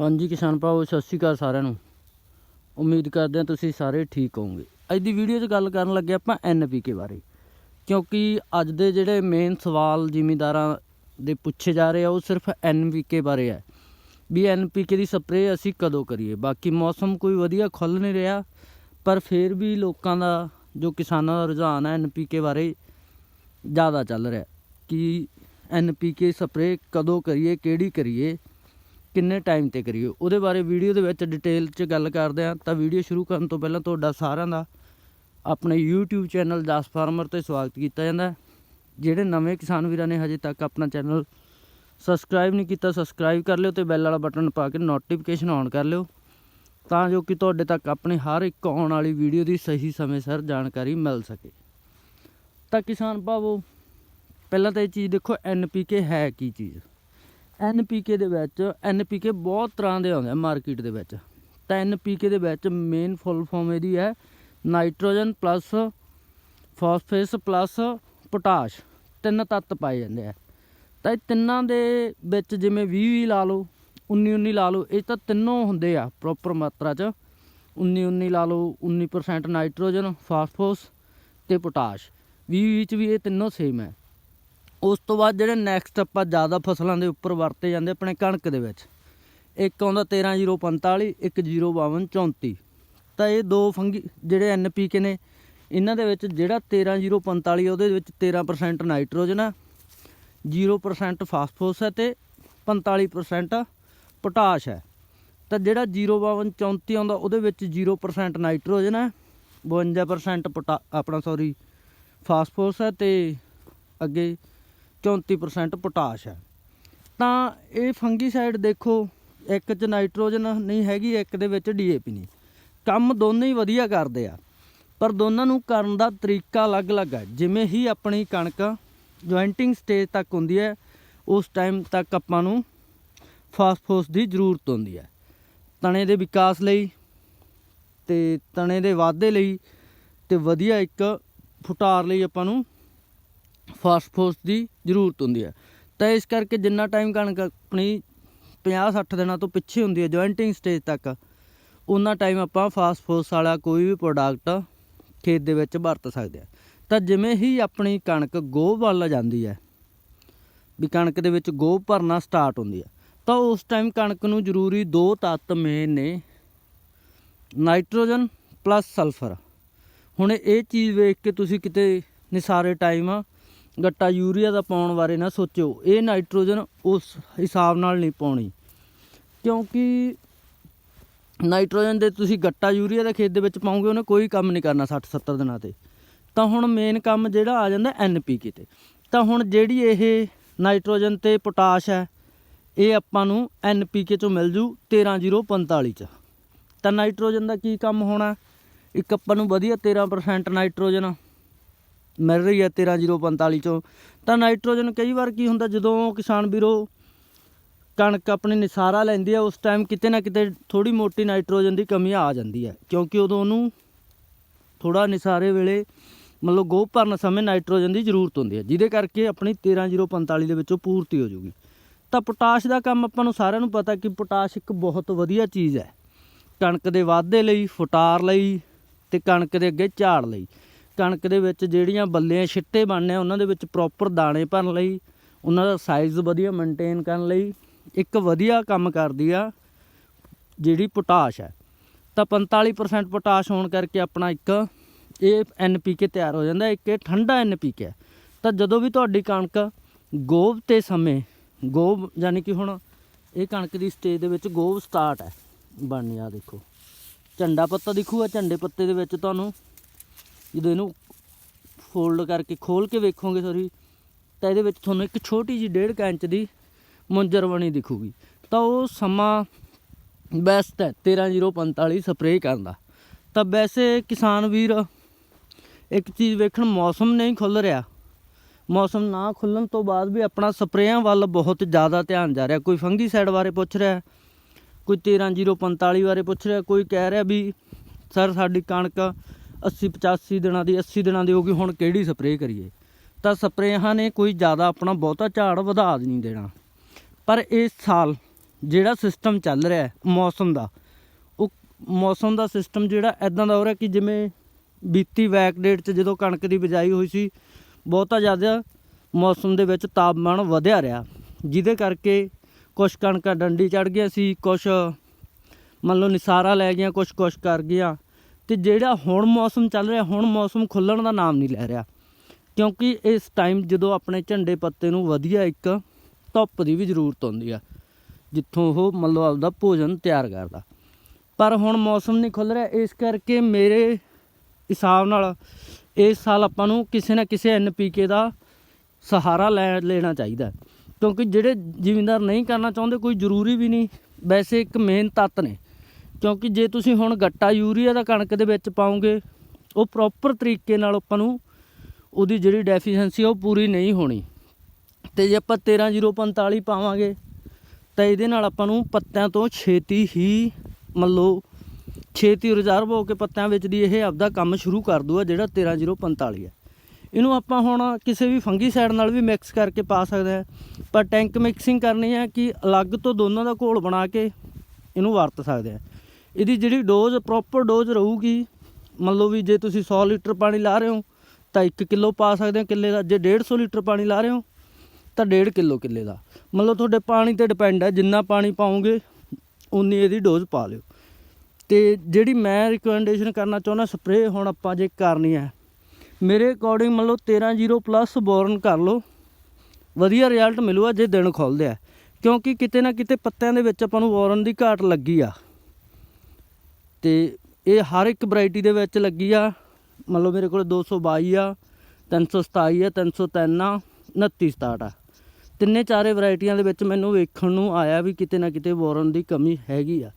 ਹਾਂਜੀ ਕਿਸਾਨ ਭਾਓ, ਸਤਿ ਸ਼੍ਰੀ ਅਕਾਲ ਸਾਰਿਆਂ ਨੂੰ। ਉਮੀਦ ਕਰਦੇ ਹਾਂ ਤੁਸੀਂ ਸਾਰੇ ਠੀਕ ਹੋਵੋਗੇ। ਅੱਜ ਦੀ ਵੀਡੀਓ 'ਚ ਗੱਲ ਕਰਨ ਲੱਗੇ ਆਪਾਂ ਐਨਪੀਕੇ ਬਾਰੇ। ਕਿਉਂਕਿ ਅੱਜ ਦੇ ਜਿਹੜੇ ਮੇਨ ਸਵਾਲ ਜ਼ਿਮੀਦਾਰਾਂ ਦੇ ਪੁੱਛੇ ਜਾ ਰਹੇ ਆ, ਉਹ ਸਿਰਫ ਐਨਪੀਕੇ ਬਾਰੇ ਹੈ ਵੀ ਐਨਪੀਕੇ ਦੀ ਸਪਰੇਅ ਅਸੀਂ ਕਦੋਂ ਕਰੀਏ? ਬਾਕੀ ਮੌਸਮ ਕੋਈ ਵਧੀਆ ਖੁੱਲ ਨਹੀਂ ਰਿਹਾ, ਪਰ ਫਿਰ ਵੀ ਲੋਕਾਂ ਦਾ, ਜੋ ਕਿਸਾਨਾਂ ਦਾ ਰੁਝਾਨ ਹੈ ਐਨਪੀਕੇ ਬਾਰੇ, ਜ਼ਿਆਦਾ ਚੱਲ ਰਿਹਾ। ਕਿ ਐਨਪੀਕੇ ਸਪਰੇਅ ਕਦੋਂ ਕਰੀਏ, ਕਿਹੜੀ ਕਰੀਏ? ਕਿੰਨੇ ਟਾਈਮ ਤੇ ਕਰੀਏ? ਉਹਦੇ ਬਾਰੇ ਵੀਡੀਓ ਦੇ ਵਿੱਚ ਡਿਟੇਲ 'ਚ ਗੱਲ ਕਰਦੇ ਹਾਂ। ਤਾਂ ਵੀਡੀਓ ਸ਼ੁਰੂ ਕਰਨ ਤੋਂ ਪਹਿਲਾਂ ਤੁਹਾਡਾ ਸਾਰਿਆਂ ਦਾ ਆਪਣੇ YouTube ਚੈਨਲ ਜਸ ਫਾਰਮਰ ਤੇ ਸਵਾਗਤ ਕੀਤਾ ਜਾਂਦਾ ਜਿਹੜੇ ਨਵੇਂ ਕਿਸਾਨ ਵੀਰਾਂ ਨੇ ਹਜੇ ਤੱਕ ਆਪਣਾ ਚੈਨਲ ਸਬਸਕ੍ਰਾਈਬ ਨਹੀਂ ਕੀਤਾ ਸਬਸਕ੍ਰਾਈਬ ਕਰ ਲਿਓ ਤੇ ਬੈਲ ਵਾਲਾ ਬਟਨ ਪਾ ਕੇ ਨੋਟੀਫਿਕੇਸ਼ਨ ਔਨ ਕਰ ਲਿਓ। ਤਾਂ ਜੋ ਕਿ ਤੁਹਾਡੇ ਤੱਕ ਆਪਣੇ ਹਰ ਇੱਕ ਆਉਣ ਵਾਲੀ ਵੀਡੀਓ ਦੀ ਸਹੀ ਸਮੇਂ ਸਿਰ ਜਾਣਕਾਰੀ ਮਿਲ ਸਕੇ। ਤਾਂ ਕਿਸਾਨ ਭਾਵੋ, ਪਹਿਲਾਂ ਤਾਂ ਇਹ ਚੀਜ਼ ਦੇਖੋ ਐਨਪੀਕੇ ਹੈ ਕੀ ਚੀਜ਼? ਐਨਪੀਕੇ ਦੇ ਵਿੱਚ ਐਨਪੀਕੇ ਬਹੁਤ ਤਰ੍ਹਾਂ ਦੇ ਆਉਂਦੇ ਆ ਮਾਰਕੀਟ ਦੇ ਵਿੱਚ। ਤਾਂ ਐਨਪੀਕੇ ਦੇ ਵਿੱਚ ਮੇਨ ਫੁੱਲ ਫਾਰਮ ਇਹਦੀ ਹੈ nitrogen plus phosphate plus potash ਤਿੰਨ ਤੱਤ ਪਾਏ ਜਾਂਦੇ ਆ। ਤਾਂ ਇਹ ਤਿੰਨਾਂ ਦੇ ਵਿੱਚ ਜਿਵੇਂ 20 20 ਲਾ ਲਓ 19 19 ਲਾ ਲਓ, ਇਹ ਤਾਂ ਤਿੰਨੋਂ ਹੁੰਦੇ ਆ ਪ੍ਰੋਪਰ ਮਾਤਰਾ 'ਚ। 19 19 ਲਾ ਲਓ 19% ਨਾਈਟ੍ਰੋਜਨ ਫਾਸਫੋਰਸ ਤੇ ਪੋਟਾਸ਼ 20 20 ਚ ਵੀ ਇਹ ਤਿੰਨੋਂ ਸੇਮ ਹੈ। ਉਸ ਤੋਂ ਬਾਅਦ ਜਿਹੜੇ ਨੈਕਸਟ ਆਪਾਂ ਜ਼ਿਆਦਾ ਫਸਲਾਂ ਦੇ ਉੱਪਰ ਵਰਤੇ ਜਾਂਦੇ ਆਪਣੇ ਕਣਕ ਦੇ ਵਿੱਚ। ਇੱਕ ਆਉਂਦਾ 13045 ਇੱਕ 05234 ਤਾਂ ਇਹ ਦੋ ਫੰਗੀ ਜਿਹੜੇ ਐਨਪੀਕੇ ਨੇ, ਇਹਨਾਂ ਦੇ ਵਿੱਚ ਜਿਹੜਾ 13045 ਉਹਦੇ ਵਿੱਚ 13% ਨਾਈਟ੍ਰੋਜਨ ਆ 0% ਫਾਸਫੋਰਸ ਹੈ ਤੇ 45% ਪੋਟਾਸ਼ ਹੈ ਤਾਂ ਜਿਹੜਾ 05234 ਆਉਂਦਾ, ਉਹਦੇ ਵਿੱਚ 0% ਨਾਈਟ੍ਰੋਜਨ ਹੈ 52% ਪੋਟਾ, ਆਪਣਾ ਸੌਰੀ ਫਾਸਫੋਰਸ ਹੈ ਤੇ ਅੱਗੇ 34% ਪੋਟਾਸ਼ ਹੈ। ਤਾਂ ਇਹ ਫੰਗੀਸਾਈਡ ਦੇਖੋ, ਇੱਕ 'ਚ ਨਾਈਟ੍ਰੋਜਨ ਨਹੀਂ ਹੈਗੀ, ਇੱਕ ਦੇ ਵਿੱਚ ਡੀਏਪੀ ਨਹੀਂ। ਕੰਮ ਦੋਨੇ ਹੀ ਵਧੀਆ ਕਰਦੇ ਆ, ਪਰ ਦੋਨਾਂ ਨੂੰ ਕਰਨ ਦਾ ਤਰੀਕਾ ਅਲੱਗ-ਅਲੱਗ ਹੈ। ਜਿਵੇਂ ਹੀ ਆਪਣੀ ਕਣਕ ਜੁਆਇੰਟਿੰਗ ਸਟੇਜ ਤੱਕ ਹੁੰਦੀ ਹੈ, ਉਸ ਟਾਈਮ ਤੱਕ ਆਪਾਂ ਨੂੰ ਫਾਸਫੋਸ ਦੀ ਜ਼ਰੂਰਤ ਹੁੰਦੀ ਹੈ। ਤਣੇ ਦੇ ਵਿਕਾਸ ਲਈ ਤੇ ਤਣੇ ਦੇ ਵਾਧੇ ਲਈ ਤੇ ਵਧੀਆ ਇੱਕ ਫੁਟਾਰ ਲਈ ਆਪਾਂ ਨੂੰ ਫਾਸਫੋਰਸ ਦੀ ਜ਼ਰੂਰਤ ਹੁੰਦੀ ਹੈ। ਤਾਂ ਇਸ ਕਰਕੇ ਜਿੰਨਾ ਟਾਈਮ ਕਣਕ ਆਪਣੀ 50 60 ਦਿਨਾਂ ਤੋਂ ਪਿੱਛੇ ਹੁੰਦੀ ਹੈ, ਜੁਆਇੰਟਿੰਗ ਸਟੇਜ ਤੱਕ ਉਹਨਾਂ ਟਾਈਮ ਆਪਾਂ ਫਾਸਫੋਰਸ ਵਾਲਾ ਕੋਈ ਵੀ ਪ੍ਰੋਡਕਟ ਖੇਤ ਦੇ ਵਿੱਚ ਵਰਤ ਸਕਦੇ ਆ ਤਾਂ ਜਿਵੇਂ ਹੀ ਆਪਣੀ ਕਣਕ ਗੋਭ ਵੱਲ ਜਾਂਦੀ ਹੈ, ਵੀ ਕਣਕ ਦੇ ਵਿੱਚ ਗੋਹ ਭਰਨਾ ਸਟਾਰਟ ਹੁੰਦੀ ਹੈ, ਤਾਂ ਉਸ ਟਾਈਮ ਕਣਕ ਨੂੰ ਜ਼ਰੂਰੀ ਦੋ ਤੱਤ ਮੇਨ ਨੇ ਨਾਈਟ੍ਰੋਜਨ ਪਲੱਸ ਸਲਫਰ ਹੁਣ ਇਹ ਚੀਜ਼ ਵੇਖ ਕੇ ਤੁਸੀਂ ਕਿਤੇ ਨਿਸਾਰੇ ਟਾਈਮ ਗੱਟਾ ਯੂਰੀਆ ਦਾ ਪਾਉਣ ਬਾਰੇ ਨਾ ਸੋਚਿਓ। ਇਹ ਨਾਈਟ੍ਰੋਜਨ ਉਸ ਹਿਸਾਬ ਨਾਲ ਨਹੀਂ ਪਾਉਣੀ। ਕਿਉਂਕਿ ਨਾਈਟ੍ਰੋਜਨ ਦੇ ਤੁਸੀਂ ਗੱਟਾ ਯੂਰੀਆ ਦੇ ਖੇਤ ਦੇ ਵਿੱਚ ਪਾਉਂਗੇ, ਉਹਨੇ ਕੋਈ ਕੰਮ ਨਹੀਂ ਕਰਨਾ 60 70 ਦਿਨਾਂ ਤੇ। ਤਾਂ ਹੁਣ ਮੇਨ ਕੰਮ ਜਿਹੜਾ ਆ ਜਾਂਦਾ ਐਨਪੀਕੇ ਤੇ। ਤਾਂ ਹੁਣ ਜਿਹੜੀ ਇਹ ਨਾਈਟ੍ਰੋਜਨ ਤੇ ਪੋਟਾਸ਼ ਹੈ, ਇਹ ਆਪਾਂ ਨੂੰ ਐਨਪੀਕੇ ਚੋਂ ਮਿਲ ਜੂ 13045 ਚ। ਤਾਂ ਨਾਈਟ੍ਰੋਜਨ ਦਾ ਕੀ ਕੰਮ ਹੋਣਾ? ਇੱਕ ਆਪਾਂ ਨੂੰ ਵਧੀਆ 13% ਨਾਈਟ੍ਰੋਜਨ ਮਿਲ ਰਹੀ ਹੈ 13045 ਚੋਂ। ਤਾਂ ਨਾਈਟ੍ਰੋਜਨ ਕਈ ਵਾਰ ਕੀ ਹੁੰਦਾ, ਜਦੋਂ ਕਿਸਾਨ ਵੀਰੋ ਕਣਕ ਆਪਣੀ ਨਿਸਾਰਾ ਲੈਂਦੀ ਹੈ, ਉਸ ਟਾਈਮ ਕਿਤੇ ਨਾ ਕਿਤੇ ਥੋੜੀ ਮੋਟੀ ਨਾਈਟ੍ਰੋਜਨ ਦੀ ਕਮੀ ਆ ਜਾਂਦੀ ਹੈ। ਕਿਉਂਕਿ ਉਦੋਂ ਉਹਨੂੰ ਥੋੜਾ ਨਿਸਾਰੇ ਵੇਲੇ ਮਤਲਬ ਗੋਹ ਭਰਨ ਸਮੇਂ ਨਾਈਟ੍ਰੋਜਨ ਦੀ ਜ਼ਰੂਰਤ ਹੁੰਦੀ ਹੈ, ਜਿਹਦੇ ਕਰਕੇ ਆਪਣੀ 13045 ਦੇ ਵਿੱਚੋਂ ਪੂਰਤੀ ਹੋ ਜੂਗੀ। ਤਾਂ ਪੋਟਾਸ਼ ਦਾ ਕੰਮ ਆਪਾਂ ਨੂੰ ਸਾਰਿਆਂ ਨੂੰ ਪਤਾ ਕਿ ਪੋਟਾਸ਼ ਇੱਕ ਬਹੁਤ ਵਧੀਆ ਚੀਜ਼ ਹੈ। ਕਣਕ ਦੇ ਵਾਧੇ ਲਈ, ਫੁਟਾਰ ਲਈ ਤੇ ਕਣਕ ਦੇ ਅੱਗੇ ਝਾੜ ਲਈ। ਕਣਕ ਦੇ ਵਿੱਚ ਜਿਹੜੀਆਂ ਬੱਲੇ ਛਿੱਟੇ ਬਣਨੇ ਆ, ਉਹਨਾਂ ਦੇ ਵਿੱਚ ਪ੍ਰੋਪਰ ਦਾਣੇ ਭਰਨ ਲਈ, ਉਹਨਾਂ ਦਾ ਸਾਈਜ਼ ਵਧੀਆ ਮੇਨਟੇਨ ਕਰਨ ਲਈ ਇੱਕ ਵਧੀਆ ਕੰਮ ਕਰਦੀ ਆ, ਜਿਹੜੀ ਪੋਟਾਸ਼ ਹੈ ਤਾਂ 45% ਪੋਟਾਸ਼ ਹੋਣ ਕਰਕੇ ਆਪਣਾ ਇੱਕ ਇਹ ਐਨਪੀਕੇ ਤਿਆਰ ਹੋ ਜਾਂਦਾ, ਇੱਕ ਇਹ ਠੰਡਾ ਐਨਪੀਕੇ ਹੈ ਤਾਂ ਜਦੋਂ ਵੀ ਤੁਹਾਡੀ ਕਣਕ ਗੋਭ ਤੇ ਸਮੇਂ ਗੋਭ ਯਾਨੀ ਕਿ ਹੁਣ ਇਹ ਕਣਕ ਦੀ ਸਟੇਜ ਦੇ ਵਿੱਚ ਗੋਭ ਸਟਾਰਟ ਹੈ ਬਣਨੀ ਆ ਦੇਖੋ। ਝੰਡਾ ਪੱਤਾ ਦਿਖੂਗਾ, ਝੰਡੇ ਪੱਤੇ ਦੇ ਵਿੱਚ ਤੁਹਾਨੂੰ ਜਦੋਂ ਇਹਨੂੰ ਫੋਲਡ ਕਰਕੇ ਖੋਲ ਕੇ ਵੇਖੋਗੇ ਸੌਰੀ ਤਾਂ ਇਹਦੇ ਵਿੱਚ ਤੁਹਾਨੂੰ ਇੱਕ ਛੋਟੀ ਜਿਹੀ ਡੇਢ ਕੁ ਇੰਚ ਦੀ ਮੁੰਜਰ ਬਣੀ ਦਿਖੂਗੀ। ਤਾਂ ਉਹ ਸਮਾਂ ਬੈਸਟ ਹੈ 13045 ਸਪਰੇਅ ਕਰਨ ਦਾ। ਤਾਂ ਵੈਸੇ ਕਿਸਾਨ ਵੀਰ, ਇੱਕ ਚੀਜ਼ ਵੇਖਣ ਮੌਸਮ ਨਹੀਂ ਖੁੱਲ ਰਿਹਾ। ਮੌਸਮ ਨਾ ਖੁੱਲਣ ਤੋਂ ਬਾਅਦ ਵੀ ਆਪਣਾ ਸਪਰੇਆਂ ਵੱਲ ਬਹੁਤ ਜ਼ਿਆਦਾ ਧਿਆਨ ਜਾ ਰਿਹਾ। ਕੋਈ ਫੰਗੀਸਾਈਡ ਬਾਰੇ ਪੁੱਛ ਰਿਹਾ, ਕੋਈ 13045 ਬਾਰੇ ਪੁੱਛ ਰਿਹਾ, ਕੋਈ ਕਹਿ ਰਿਹਾ ਵੀ, ਸਰ, ਸਾਡੀ ਕਣਕ 80 85 ਦਿਨਾਂ ਦੀ 80 ਦਿਨਾਂ ਦੀ ਹੋ ਗਈ, ਹੁਣ ਕਿਹੜੀ ਸਪਰੇਅ ਕਰੀਏ? ਤਾਂ ਸਪਰੇਹਾਂ ਨੇ ਕੋਈ ਜ਼ਿਆਦਾ ਆਪਣਾ ਬਹੁਤਾ ਝਾੜ ਵਧਾ ਨਹੀਂ ਦੇਣਾ। ਪਰ ਇਸ ਸਾਲ ਜਿਹੜਾ ਸਿਸਟਮ ਚੱਲ ਰਿਹਾ ਮੌਸਮ ਦਾ, ਉਹ ਮੌਸਮ ਦਾ ਸਿਸਟਮ ਜਿਹੜਾ ਐਦਾਂ ਦਾ ਹੋ ਰਿਹਾ ਕਿ ਜਿਵੇਂ ਬੀਤੀ ਵੈਕ ਡੇਟ 'ਚ ਜਦੋਂ ਕਣਕ ਦੀ ਬਿਜਾਈ ਹੋਈ ਸੀ, ਬਹੁਤਾ ਜ਼ਿਆਦਾ ਮੌਸਮ ਦੇ ਵਿੱਚ ਤਾਪਮਾਨ ਵਧਿਆ ਰਿਹਾ। ਜਿਹਦੇ ਕਰਕੇ ਕੁਛ ਕਣਕਾਂ ਡੰਡੀ ਚੜ ਗਿਆ ਸੀ, ਕੁਛ ਮੰਨ ਲਓ ਨਿਸਾਰਾ ਲੈ ਗਿਆ ਕੁਛ ਕੁਛ ਕਰ ਗਿਆ ਤੇ ਜਿਹੜਾ ਹੁਣ ਮੌਸਮ ਚੱਲ ਰਿਹਾ, ਹੁਣ ਮੌਸਮ ਖੁੱਲਣ ਦਾ ਨਾਮ ਨਹੀਂ ਲੈ ਰਿਹਾ। ਕਿਉਂਕਿ ਇਸ ਟਾਈਮ ਜਦੋਂ ਆਪਣੇ ਝੰਡੇ ਪੱਤੇ ਨੂੰ ਵਧੀਆ ਇੱਕ ਧੁੱਪ ਦੀ ਵੀ ਜ਼ਰੂਰਤ ਹੁੰਦੀ ਆ, ਜਿੱਥੋਂ ਉਹ ਮਤਲਬ ਆਪਦਾ ਭੋਜਨ ਤਿਆਰ ਕਰਦਾ। ਪਰ ਹੁਣ ਮੌਸਮ ਨਹੀਂ ਖੁੱਲ ਰਿਹਾ, ਇਸ ਕਰਕੇ ਮੇਰੇ ਹਿਸਾਬ ਨਾਲ ਇਸ ਸਾਲ ਆਪਾਂ ਨੂੰ ਕਿਸੇ ਨਾ ਕਿਸੇ ਐਨਪੀਕੇ ਦਾ ਸਹਾਰਾ ਲੈ, ਲੈਣਾ ਚਾਹੀਦਾ। ਕਿਉਂਕਿ ਜਿਹੜੇ ਜ਼ਿਮੀਂਦਾਰ ਨਹੀਂ ਕਰਨਾ ਚਾਹੁੰਦੇ, ਕੋਈ ਜ਼ਰੂਰੀ ਵੀ ਨਹੀਂ। ਵੈਸੇ ਇੱਕ ਮੇਨ ਤੱਤ ਨੇ। ਕਿਉਂਕਿ ਜੇ ਤੁਸੀਂ ਹੁਣ ਗੱਟਾ ਯੂਰੀਆ ਦਾ ਕਣਕ ਦੇ ਵਿੱਚ ਪਾਓਗੇ ਉਹ ਪ੍ਰੋਪਰ ਤਰੀਕੇ ਨਾਲ ਆਪਾਂ ਨੂੰ ਉਹਦੀ ਜਿਹੜੀ ਡੈਫੀਸ਼ੀਐਂਸੀ ਉਹ ਪੂਰੀ ਨਹੀਂ ਹੋਣੀ। ਤੇ ਜੇ ਆਪਾਂ 13045 ਪਾਵਾਂਗੇ, ਤਾਂ ਇਹਦੇ ਨਾਲ ਆਪਾਂ ਨੂੰ ਪੱਤਿਆਂ ਤੋਂ ਛੇਤੀ ਹੀ ਮੰਨ ਲਓ ਛੇਤੀ ਰਿਜ਼ਰਵ ਹੋ ਕੇ ਪੱਤਿਆਂ ਵਿੱਚ ਦੀ ਇਹ ਆਪਦਾ ਕੰਮ ਸ਼ੁਰੂ ਕਰ ਦੂਗਾ ਜਿਹੜਾ 13045 ਹੈ ਇਹਨੂੰ ਆਪਾਂ ਹੁਣ ਕਿਸੇ ਵੀ ਫੰਗੀਸਾਈਡ ਨਾਲ ਵੀ ਮਿਕਸ ਕਰਕੇ ਪਾ ਸਕਦੇ ਹਾਂ ਪਰ ਟੈਂਕ ਮਿਕਸਿੰਗ ਕਰਨੀ ਹੈ ਕਿ ਅਲੱਗ ਤੋਂ ਦੋਨਾਂ ਦਾ ਘੋਲ ਬਣਾ ਕੇ ਇਹਨੂੰ ਵਰਤ ਸਕਦੇ ਆ। ਇਹਦੀ ਜਿਹੜੀ ਡੋਜ਼ ਪ੍ਰੋਪਰ ਡੋਜ਼ ਰਹੂਗੀ, ਮੰਨ ਲਓ ਵੀ ਜੇ ਤੁਸੀਂ 100 ਲੀਟਰ ਪਾਣੀ ਲਾ ਰਹੇ ਹੋ, ਤਾਂ 1 ਕਿਲੋ ਪਾ ਸਕਦੇ ਹੋ ਕਿੱਲੇ ਦਾ। ਜੇ 150 ਲੀਟਰ ਪਾਣੀ ਲਾ ਰਹੇ ਹੋ, ਤਾਂ 1.5 ਕਿਲੋ ਕਿੱਲੇ ਦਾ। ਮੰਨ ਲਓ ਤੁਹਾਡੇ ਪਾਣੀ ਤੇ ਡਿਪੈਂਡ ਹੈ, ਜਿੰਨਾ ਪਾਣੀ ਪਾਓਗੇ ਉਨੀ ਇਹਦੀ ਡੋਜ਼ ਪਾ ਲਿਓ। ਤੇ ਜਿਹੜੀ ਮੈਂ ਰਿਕਮੈਂਡੇਸ਼ਨ ਕਰਨਾ ਚਾਹੁੰਦਾ ਸਪਰੇਅ ਹੁਣ ਆਪਾਂ ਜੇ ਕਰਨੀ ਹੈ, ਮੇਰੇ ਅਕੋਰਡਿੰਗ ਮੰਨ ਲਓ 13 ਪਲੱਸ ਬੋਰਨ ਕਰ ਲਓ, ਵਧੀਆ ਰਿਜ਼ਲਟ ਮਿਲੂਗਾ ਜੇ ਦਿਨ ਖੁੱਲਦੇ ਆ। ਕਿਉਂਕਿ ਕਿਤੇ ਨਾ ਕਿਤੇ ਪੱਤਿਆਂ ਦੇ ਵਿੱਚ ਆਪਾਂ ਨੂੰ ਬੋਰਨ ਦੀ ਘਾਟ ਲੱਗੀ ਆ। ਤੇ ਇਹ ਹਰ ਇੱਕ ਵੈਰਾਈਟੀ ਦੇ ਵਿੱਚ ਲੱਗੀ ਆ। ਮਤਲਬ ਮੇਰੇ ਕੋਲ 222 ਆ 327 ਆ 303 ਆ 29 67 ਆ। ਤਿੰਨੇ ਚਾਰੇ ਵੈਰਾਈਟੀਆਂ ਦੇ ਵਿੱਚ ਮੈਨੂੰ ਵੇਖਣ ਨੂੰ ਆਇਆ ਵੀ ਕਿਤੇ ਨਾ ਕਿਤੇ ਬੋਰਨ ਦੀ ਕਮੀ ਹੈਗੀ ਆ।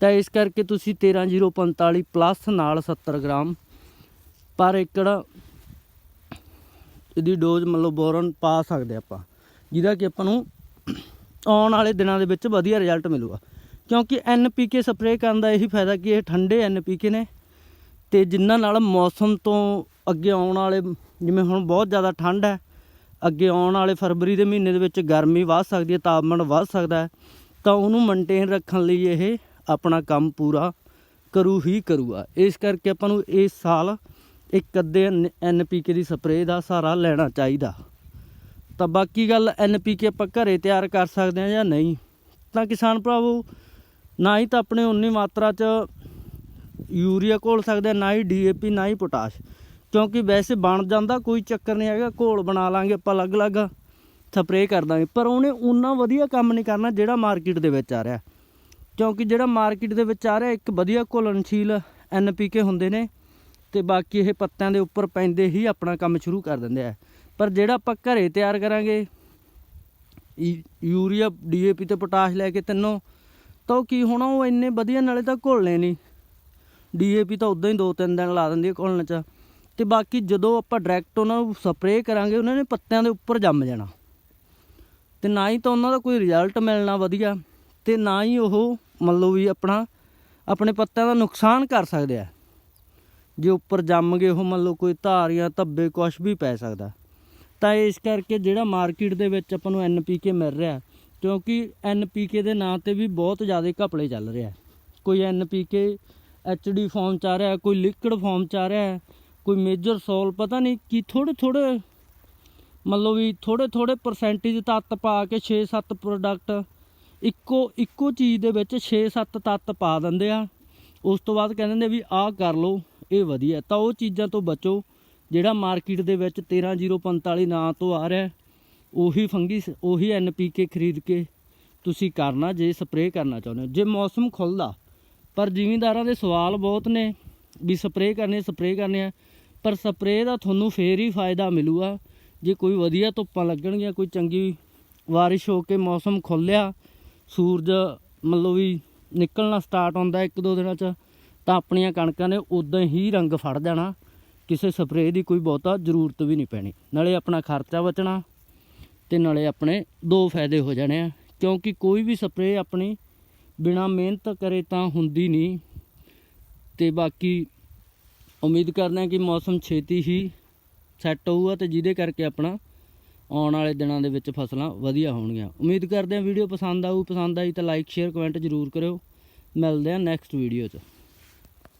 ਤਾਂ ਇਸ ਕਰਕੇ ਤੁਸੀਂ 13045 ਪਲੱਸ ਨਾਲ 70 ਗ੍ਰਾਮ ਪਰ ਏਕੜ ਇਹਦੀ ਡੋਜ਼ ਮਤਲਬ ਬੋਰਨ ਪਾ ਸਕਦੇ ਆਪਾਂ। ਜਿਹਦਾ ਕਿ ਆਪਾਂ ਨੂੰ ਆਉਣ ਵਾਲੇ ਦਿਨਾਂ ਦੇ ਵਿੱਚ ਵਧੀਆ ਰਿਜ਼ਲਟ ਮਿਲੂਗਾ। ਕਿਉਂਕਿ ਐਨਪੀਕੇ ਸਪਰੇਅ ਕਰਨ ਦਾ ਇਹੀ ਫਾਇਦਾ ਕਿ ਇਹ ਠੰਡੇ ਐਨਪੀਕੇ ਨੇ ਤੇ ਜਿਨ੍ਹਾਂ ਨਾਲ ਮੌਸਮ ਤੋਂ ਅੱਗੇ ਆਉਣ ਵਾਲੇ, ਜਿਵੇਂ ਹੁਣ ਬਹੁਤ ਜ਼ਿਆਦਾ ਠੰਡ ਹੈ, ਅੱਗੇ ਆਉਣ ਵਾਲੇ ਫਰਵਰੀ ਦੇ ਮਹੀਨੇ ਦੇ ਵਿੱਚ ਗਰਮੀ ਵੱਧ ਸਕਦੀ ਹੈ, ਤਾਪਮਾਨ ਵੱਧ ਸਕਦਾ ਹੈ, ਤਾਂ ਉਹਨੂੰ ਮੇਨਟੇਨ ਰੱਖਣ ਲਈ ਇਹ ਆਪਣਾ ਕੰਮ ਪੂਰਾ ਕਰੂ ਹੀ ਕਰੂਗਾ। ਇਸ ਕਰਕੇ ਆਪਾਂ ਨੂੰ ਇਸ ਸਾਲ ਇੱਕ ਅੱਧੇ ਐਨਪੀਕੇ ਦੀ ਸਪਰੇਅ ਦਾ ਸਹਾਰਾ ਲੈਣਾ ਚਾਹੀਦਾ। ਤਾਂ ਬਾਕੀ ਗੱਲ ਐਨਪੀਕੇ ਆਪਾਂ ਘਰੇ ਤਿਆਰ ਕਰ ਸਕਦੇ ਹਾਂ ਜਾਂ ਨਹੀਂ। ਤਾਂ ਕਿਸਾਨ ਭਰਾਵੋ ਨਾ ਹੀ ਤਾਂ ਆਪਣੇ ਉਨੀ ਮਾਤਰਾ 'ਚ ਯੂਰੀਆ ਘੋਲ ਸਕਦੇ ਨਾ ਹੀ ਡੀਏਪੀ ਨਾ ਹੀ ਪੋਟਾਸ਼। ਕਿਉਂਕਿ ਵੈਸੇ ਬਣ ਜਾਂਦਾ, ਕੋਈ ਚੱਕਰ ਨਹੀਂ ਹੈਗਾ, ਘੋਲ ਬਣਾ ਲਾਂਗੇ, ਆਪਾਂ ਅਲੱਗ-ਅਲੱਗ ਸਪਰੇਅ ਕਰ ਦਾਂਗੇ। ਪਰ ਉਹਨੇ ਉਨਾ ਵਧੀਆ ਕੰਮ ਨਹੀਂ ਕਰਨਾ ਜਿਹੜਾ ਮਾਰਕੀਟ ਦੇ ਵਿੱਚ ਆ ਰਿਹਾ। ਕਿਉਂਕਿ ਜਿਹੜਾ ਮਾਰਕੀਟ ਦੇ ਵਿੱਚ ਆ ਰਿਹਾ, ਇੱਕ ਵਧੀਆ ਘੁਲਣਸ਼ੀਲ ਐਨਪੀਕੇ ਹੁੰਦੇ ਨੇ ਤੇ ਬਾਕੀ ਇਹ ਪੱਤਿਆਂ ਦੇ ਉੱਪਰ ਪੈਂਦੇ ਹੀ ਆਪਣਾ ਕੰਮ ਸ਼ੁਰੂ ਕਰ ਦਿੰਦੇ ਆ। ਪਰ ਜਿਹੜਾ ਆਪਾਂ ਘਰੇ ਤਿਆਰ ਕਰਾਂਗੇ, ਯੂ- ਯੂਰੀਆ ਡੀਏਪੀ ਤੇ ਪੋਟਾਸ਼ ਲੈ ਕੇ ਤਿੰਨੋਂ ਤਾਂ ਉਹ ਕੀ ਹੋਣਾ, ਉਹ ਇੰਨੇ ਵਧੀਆ ਨਾਲੇ ਤਾਂ ਘੁਲਣੇ ਨਹੀਂ। ਡੀਏਪੀ ਤਾਂ ਉਦਾਂ ਹੀ ਦੋ ਤਿੰਨ ਦਿਨ ਲਾ ਦਿੰਦੀ ਹੈ ਘੁਲਣ ਚ। ਤੇ ਬਾਕੀ ਜਦੋਂ ਆਪਾਂ ਡਾਇਰੈਕਟ ਉਹਨਾਂ ਨੂੰ ਸਪਰੇਅ ਕਰਾਂਗੇ, ਉਹਨਾਂ ਨੇ ਪੱਤਿਆਂ ਦੇ ਉੱਪਰ ਜੰਮ ਜਾਣਾ। ਤੇ ਨਾ ਹੀ ਤਾਂ ਉਹਨਾਂ ਦਾ ਕੋਈ ਰਿਜ਼ਲਟ ਮਿਲਣਾ ਵਧੀਆ, ਤੇ ਨਾ ਹੀ ਉਹ ਮੰਨ ਲਓ ਵੀ ਆਪਣਾ, ਆਪਣੇ ਪੱਤਿਆਂ ਦਾ ਨੁਕਸਾਨ ਕਰ ਸਕਦੇ ਆ। ਜੇ ਉੱਪਰ ਜੰਮ ਗਏ, ਉਹ ਮੰਨ ਲਓ ਕੋਈ ਧਾਰ ਜਾਂ ਧੱਬੇ ਕੁਛ ਵੀ ਪੈ ਸਕਦਾ। ਤਾਂ ਇਸ ਕਰਕੇ ਜਿਹੜਾ ਮਾਰਕੀਟ ਦੇ ਵਿੱਚ ਆਪਾਂ ਨੂੰ ਐਨਪੀਕੇ ਮਿਲ ਰਿਹਾ ਕਿਉਂਕਿ ਐਨਪੀਕੇ ਦੇ ਨਾਂ ਤੇ ਵੀ ਬਹੁਤ ਜ਼ਿਆਦਾ ਘਪਲੇ ਚੱਲ ਰਿਹਾ ਕੋਈ ਐਨਪੀਕੇ ਐਚਡੀ ਫਾਰਮ ਚ ਆ ਰਿਹਾ ਕੋਈ ਲਿਕਵਿਡ ਫਾਰਮ ਚ ਆ ਰਿਹਾ ਕੋਈ ਮੇਜਰ ਸੋਲ ਪਤਾ ਨਹੀਂ ਕੀ ਥੋੜੇ ਥੋੜੇ ਮੰਨ ਲਓ ਵੀ ਥੋੜੇ ਥੋੜੇ ਪਰਸੈਂਟੇਜ ਤੱਤ ਪਾ ਕੇ 6-7 ਪ੍ਰੋਡਕਟ ਇੱਕੋ ਇੱਕੋ ਚੀਜ਼ ਦੇ ਵਿੱਚ 6-7 ਤੱਤ ਪਾ ਦਿੰਦੇ ਆ। ਉਸ ਤੋਂ ਬਾਅਦ ਕਹਿੰਦੇ ਨੇ ਵੀ ਆਹ ਕਰ ਲਓ, ਇਹ ਵਧੀਆ ਤਾਂ ਉਹ ਚੀਜ਼ਾਂ ਤੋਂ ਬਚੋ, ਜਿਹੜਾ ਮਾਰਕੀਟ ਦੇ ਵਿੱਚ 13045 ਨਾਂ ਤੋਂ ਆ ਰਿਹਾ ਉਹੀ ਫੰਗੀ ਉਹੀ ਐਨਪੀਕੇ ਖਰੀਦ ਕੇ ਤੁਸੀਂ ਕਰਨਾ ਜੇ, ਸਪਰੇਅ ਕਰਨਾ ਚਾਹੁੰਦੇ ਹੋ। ਜੇ ਮੌਸਮ ਖੁੱਲਦਾ, ਪਰ ਜ਼ਿਮੀਂਦਾਰਾਂ ਦੇ ਸਵਾਲ ਬਹੁਤ ਨੇ ਵੀ ਸਪਰੇਅ ਕਰਨੀ ਸਪਰੇਅ ਕਰਨੀ ਆ, ਪਰ ਸਪਰੇਅ ਦਾ ਤੁਹਾਨੂੰ ਫੇਰ ਹੀ ਫਾਇਦਾ ਮਿਲੂਗਾ। ਜੇ ਕੋਈ ਵਧੀਆ ਧੁੱਪਾਂ ਲੱਗਣਗੀਆਂ, ਕੋਈ ਚੰਗੀ ਬਾਰਿਸ਼ ਹੋ ਕੇ ਮੌਸਮ ਖੁੱਲਿਆ ਸੂਰਜ ਮਤਲਬ ਵੀ ਨਿਕਲਣਾ ਸਟਾਰਟ ਹੁੰਦਾ ਇੱਕ ਦੋ ਦਿਨਾਂ 'ਚ, ਤਾਂ ਆਪਣੀਆਂ ਕਣਕਾਂ ਨੇ ਉਦਾਂ ਹੀ ਰੰਗ ਫੜ ਜਾਣਾ ਕਿਸੇ ਸਪਰੇਅ ਦੀ ਕੋਈ ਬਹੁਤਾ ਜ਼ਰੂਰਤ ਵੀ ਨਹੀਂ ਪੈਣੀ। ਨਾਲੇ ਆਪਣਾ ਖਰਚਾ ਬਚਣਾ ਤੇ ਨਾਲੇ ਆਪਣੇ ਦੋ ਫਾਇਦੇ ਹੋ ਜਾਣੇ ਆ। ਕਿਉਂਕਿ ਕੋਈ ਵੀ ਸਪਰੇਅ ਆਪਣੀ ਬਿਨਾ ਮਿਹਨਤ ਕਰੇ ਤਾਂ ਹੁੰਦੀ ਨਹੀਂ। ਤੇ ਬਾਕੀ ਉਮੀਦ ਕਰਦੇ ਹਾਂ ਕਿ ਮੌਸਮ ਛੇਤੀ ਹੀ ਸੈੱਟ ਹੋਊਗਾ ਤੇ ਜਿਹਦੇ ਕਰਕੇ ਆਪਣਾ ਆਉਣ ਵਾਲੇ ਦਿਨਾਂ ਦੇ ਵਿੱਚ ਫਸਲਾਂ ਵਧੀਆ ਹੋਣਗੀਆਂ। ਉਮੀਦ ਕਰਦੇ ਹਾਂ ਵੀਡੀਓ ਪਸੰਦ ਆਊ। ਪਸੰਦ ਆਈ ਤਾਂ ਲਾਈਕ ਸ਼ੇਅਰ ਕਮੈਂਟ ਜ਼ਰੂਰ ਕਰਿਓ। ਮਿਲਦੇ ਹਾਂ ਨੈਕਸਟ ਵੀਡੀਓ 'ਚ।